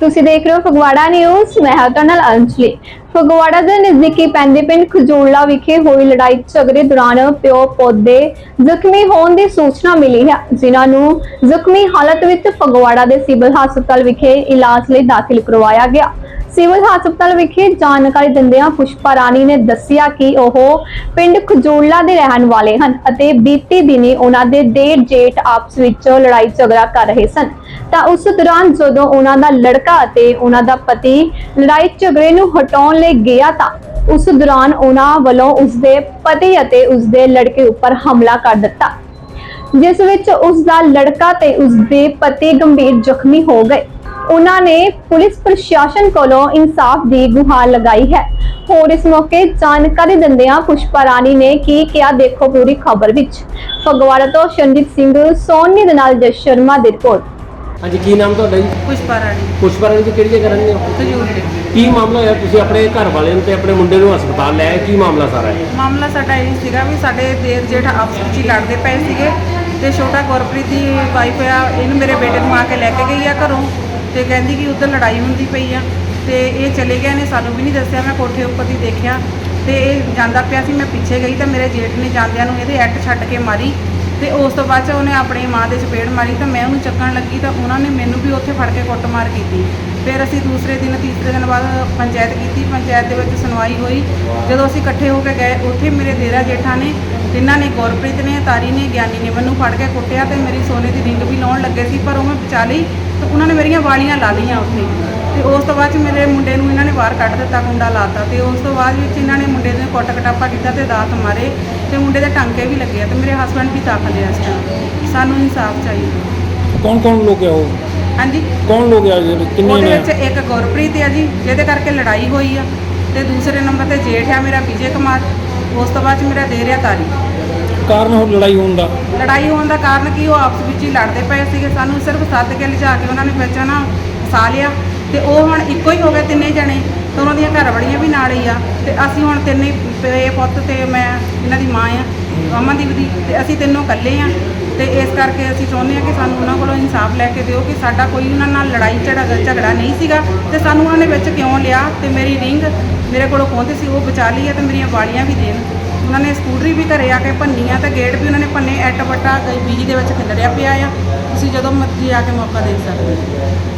ਤੁਸੀਂ ਦੇਖ ਰਹੇ ਹੋ ਫਗਵਾੜਾ ਨਿਊਜ਼ ਮੈਂ ਹਾਂ ਤੁਹਾਡੇ ਨਾਲ ਅੰਜਲੀ। ਫਗਵਾੜਾ ਦੇ ਨਜ਼ਦੀਕੀ ਪੈਂਦੇ ਪਿੰਡ ਖਜੂਰਲਾ ਵਿਖੇ ਹੋਈ ਲੜਾਈ ਝਗੜੇ ਦੌਰਾਨ ਪਿਓ, ਪੌਦੇ ਜ਼ਖਮੀ ਹੋਣ ਦੀ ਸੂਚਨਾ ਮਿਲੀ ਹੈ, ਜਿਨ੍ਹਾਂ ਨੂੰ ਜ਼ਖਮੀ ਹਾਲਤ ਵਿੱਚ ਫਗਵਾੜਾ ਦੇ ਸਿਵਲ ਹਸਪਤਾਲ ਵਿਖੇ ਇਲਾਜ ਲਈ ਦਾਖਲ ਕਰਵਾਇਆ ਗਿਆ। ਸਿਵਲ ਹਸਪਤਾਲ ਵਿਖੇ ਜਾਣਕਾਰੀ ਦਿੰਦਿਆਂ ਪੁਸ਼ਪਾ ਰਾਣੀ ਨੇ ਦੱਸਿਆ ਕਿ ਉਹ ਪਿੰਡ ਖਜੂਰਲਾ ਦੇ ਰਹਿਣ ਵਾਲੇ ਹਨ ਅਤੇ ਬੀਤੀ ਦਿਨੀ ਉਹਨਾਂ ਦੇ ਦੇਰ ਜੇਠ ਆਪਸ ਵਿੱਚ ਲੜਾਈ ਝਗੜਾ ਕਰ ਰਹੇ ਸਨ। ਤਾਂ ਉਸ ਦੌਰਾਨ ਜਦੋਂ ਉਹਨਾਂ ਦਾ ਲੜਕਾ ਅਤੇ ਉਹਨਾਂ ਦਾ ਪਤੀ ਲੜਾਈ ਝਗੜੇ ਨੂੰ ਹਟਾਉਣ ਲਈ ਗਿਆ ਤਾਂ ਉਸ ਦੌਰਾਨ ਉਹਨਾਂ ਵੱਲੋਂ ਉਸਦੇ ਪਤੀ ਅਤੇ ਉਸਦੇ ਲੜਕੇ ਉੱਪਰ ਹਮਲਾ ਕਰ ਦਿੱਤਾ। ਜਿਸ ਵਿੱਚ ਉਸ ਦਾ ਲੜਕਾ ਤੇ ਉਸ ਦੇ ਪਤੀ ਗੰਭੀਰ ਜ਼ਖਮੀ ਹੋ ਗਏ। ਉਹਨਾਂ ਨੇ ਪੁਲਿਸ ਪ੍ਰਸ਼ਾਸਨ ਕੋਲੋਂ ਇਨਸਾਫ ਦੀ ਗੁਹਾਰ ਲਗਾਈ ਹੈ। ਹੋਰ ਇਸ ਮੌਕੇ ਜਾਣਕਾਰੀ ਦਿੰਦਿਆਂ ਪੁਸ਼ਪਾ ਰਾਣੀ ਨੇ ਕੀ ਕਿਹਾ ਦੇਖੋ ਪੂਰੀ ਖਬਰ ਵਿੱਚ। ਫਗਵਾੜਾ ਤੋਂ ਸ਼ਰਨਜੀਤ ਸਿੰਘ ਸੋਨੀ ਦੇ ਨਾਲ ਜਸ ਸ਼ਰਮਾ ਦੀ ਰਿਪੋਰਟ। ਹਾਂਜੀ ਕੀ ਨਾਮ ਤੁਹਾਡਾ ਜੀ? ਪੁਸ਼ਪਾ ਰਾਣੀ। ਪੁਸ਼ਪਾ ਰਾਣੀ ਜੀ ਕਿਹੜੀ ਜਗ੍ਹਾ ਰਹਿੰਦੇ ਹੋ? ਖਜੂਰ ਦੇ। ਕੀ ਮਾਮਲਾ ਹੋਇਆ? ਤੁਸੀਂ ਆਪਣੇ ਘਰ ਵਾਲਿਆਂ ਤੇ ਆਪਣੇ ਮੁੰਡੇ ਨੂੰ ਹਸਪਤਾਲ ਲੈ ਆਏ? ਕੀ ਮਾਮਲਾ ਸਾਰਾ ਹੈ ਮਾਮਲਾ ਸਾਡਾ ਇਹ ਸੀਗਾ ਵੀ ਸਾਡੇ ਦੇਰ ਜੇਠ ਆਪਸ ਵਿੱਚ ਹੀ ਲੜਦੇ ਪਏ ਸੀਗੇ ਤੇ ਛੋਟਾ ਗੁਰਪ੍ਰੀਤ ਦੀ ਵਾਈਫ ਆ ਇਹਨੂੰ ਮੇਰੇ ਬੇਟੇ ਨੂੰ ਆ ਕੇ ਲੈ ਕੇ ਗਈ ਆ ਘਰੋਂ। ਤੇ ਕਹਿੰਦੀ ਕਿ ਉੱਧਰ ਲੜਾਈ ਹੁੰਦੀ ਪਈ ਆ ਤੇ ਇਹ ਚਲੇ ਗਏ ਨੇ, ਸਾਨੂੰ ਵੀ ਨਹੀਂ ਦੱਸਿਆ, ਮੈਂ ਕੋਠੇ ਉੱਪਰ ਦੀ ਦੇਖਿਆ ਤੇ ਇਹ ਜਾਂਦਾ ਪਿਆ ਸੀ, ਮੈਂ ਪਿੱਛੇ ਗਈ ਤਾਂ ਮੇਰੇ ਜੇਠ ਨੇ ਜਾਂਦਿਆਂ ਨੂੰ ਇਹਦੇ ਐਟ ਛੱਡ ਕੇ ਮਾਰੀ ਤੇ ਉਸ ਤੋਂ ਬਾਅਦ ਚ ਉਹਨੇ ਆਪਣੀ ਮਾਂ ਦੇ ਚਪੇੜ ਮਾਰੀ ਤਾਂ ਮੈਂ ਉਹਨੂੰ ਚੱਕਣ ਲੱਗੀ ਤਾਂ ਉਹਨਾਂ ਨੇ ਮੈਨੂੰ ਵੀ ਉੱਥੇ ਫੜ ਕੇ ਕੁੱਟਮਾਰ ਕੀਤੀ। ਫਿਰ ਅਸੀਂ ਦੂਸਰੇ ਦਿਨ, ਤੀਸਰੇ ਦਿਨ ਬਾਅਦ ਪੰਚਾਇਤ ਕੀਤੀ। ਪੰਚਾਇਤ ਦੇ ਵਿੱਚ ਸੁਣਵਾਈ ਹੋਈ। ਜਦੋਂ ਅਸੀਂ ਇਕੱਠੇ ਹੋ ਕੇ ਗਏ, ਉੱਥੇ ਮੇਰੇ ਦੇਰਾ ਜੇਠਾ ਨੇ ਜਿਨ੍ਹਾਂ ਨੇ, ਗੁਰਪ੍ਰੀਤ ਨੇ, ਤਾਰੀ ਨੇ, ਗਿਆਨੀ ਨੇ ਮੈਨੂੰ ਫੜ ਕੇ ਕੁੱਟਿਆ ਤੇ ਮੇਰੀ ਸੋਨੇ ਦੀ ਰਿੰਗ ਵੀ ਲਾਉਣ ਲੱਗੇ ਸੀ, ਪਰ ਉਹ ਮੈਂ ਬਚਾ ਲਈ ਤੇ ਉਹਨਾਂ ਨੇ ਮੇਰੀਆਂ ਵਾਲੀਆਂ ਲਾ ਲਈਆਂ ਉੱਥੇ। ਤੇ ਉਸ ਤੋਂ ਬਾਅਦ ਚ ਮੇਰੇ ਮੁੰਡੇ ਨੂੰ ਇਹਨਾਂ ਨੇ ਬਾਹਰ ਕੱਢ ਦਿੱਤਾ ਕੁੰਡਾ ਲਾਤਾ ਤੇ ਉਸ ਤੋਂ ਬਾਅਦ ਵਿੱਚ ਇਹਨਾਂ ਨੇ ਮੁੰਡੇ ਦੇ ਕੁੱਟ ਕਟਾਪਾ ਕੀਤਾ ਤੇ ਦਾਤ ਮਾਰੇ ਤੇ ਮੁੰਡੇ ਦੇ ਟਾਂਕੇ ਵੀ ਲੱਗੇ ਆ ਤੇ ਮੇਰੇ ਹਸਬੰਡ ਵੀ ਦਾਖਲ ਆ ਇਸ ਟਾਈਮ ਸਾਨੂੰ ਇਨਸਾਫ ਚਾਹੀਦਾ। ਕੌਣ ਕੌਣ ਲੋਕ ਆ ਉਹ? ਹਾਂਜੀ। ਕੌਣ ਲੋਕ ਆ ਜਿਹੜੇ ਕਿੰਨੇ ਉਹਦੇ ਨੇ ਵਿੱਚ ਇੱਕ ਗੁਰਪ੍ਰੀਤ ਆ ਜੀ ਜਿਹਦੇ ਕਰਕੇ ਲੜਾਈ ਹੋਈ ਆ ਤੇ ਦੂਸਰੇ ਨੰਬਰ ਤੇ ਜੇਠ ਆ ਮੇਰਾ ਵਿਜੇ ਕੁਮਾਰ। ਉਸ ਤੋਂ ਬਾਅਦ ਚ ਮੇਰਾ ਦੇਰਿਆ ਤਾਰੀ। ਕਾਰਨ ਉਹ ਲੜਾਈ ਹੋਣ ਦਾ? ਲੜਾਈ ਹੋਣ ਦਾ ਕਾਰਨ ਕੀ? ਉਹ ਆਪਸ ਵਿੱਚ ਹੀ ਲੜਦੇ ਪਏ ਸੀਗੇ। ਸਾਨੂੰ ਸਿਰਫ ਸੱਦ ਕੇ ਲਿਜਾ ਕੇ ਉਹਨਾਂ ਨੇ ਵਿੱਚ ਨਾ ਫਸਾ ਲਿਆ। ਤੇ ਉਹ ਹੁਣ ਇੱਕੋ ਹੀ ਹੋ ਗਏ ਤਿੰਨੇ ਜਣੇ। ਤੇ ਉਹਨਾਂ ਦੀਆਂ ਘਰ ਵਾਲੀਆਂ ਵੀ ਨਾਲ ਹੀ ਆ ਤੇ ਅਸੀਂ ਹੁਣ ਤਿੰਨੇ ਪੇ ਪੁੱਤ ਤੇ ਮੈਂ, ਇਹਨਾਂ ਦੀ ਮਾਂ ਆ, ਅਮਨਦੀਪ ਦੀ, ਤੇ ਅਸੀਂ ਤਿੰਨੋਂ ਇਕੱਲੇ ਆ। ਤੇ ਇਸ ਕਰਕੇ ਅਸੀਂ ਚਾਹੁੰਦੇ ਆ ਕਿ ਸਾਨੂੰ ਉਹਨਾਂ ਕੋਲੋਂ ਇਨਸਾਫ ਲੈ ਕੇ ਦਿਓ ਕਿ ਸਾਡਾ ਕੋਈ ਉਹਨਾਂ ਨਾਲ ਲੜਾਈ ਝਗੜਾ ਝਗੜਾ ਨਹੀਂ ਸੀਗਾ। ਤੇ ਸਾਨੂੰ ਉਹਨਾਂ ਨੇ ਵਿੱਚ ਕਿਉਂ ਲਿਆ? ਤੇ ਮੇਰੀ ਰਿੰਗ ਮੇਰੇ ਕੋਲੋਂ ਖੋਹਦੇ ਸੀ, ਉਹ ਬਚਾ ਲਈ ਆ ਤੇ ਮੇਰੀਆਂ ਵਾਲੀਆਂ ਵੀ ਦੇਣ। ਉਹਨਾਂ ਨੇ ਸਕੂਟਰੀ ਵੀ ਘਰੇ ਆ ਕੇ ਭੰਨੀ ਆ ਤੇ ਗੇਟ ਵੀ ਉਹਨਾਂ ਨੇ ਭੰਨੇ ਐਟ ਵੱਟਾ ਬਿਜਲੀ ਦੇ ਵਿੱਚ ਖਿਲਰਿਆ ਪਿਆ ਆ। ਤੁਸੀਂ ਜਦੋਂ ਮਰਜ਼ੀ ਆ ਕੇ ਮੌਕਾ ਦੇ ਸਕਦੇ ਹੋ।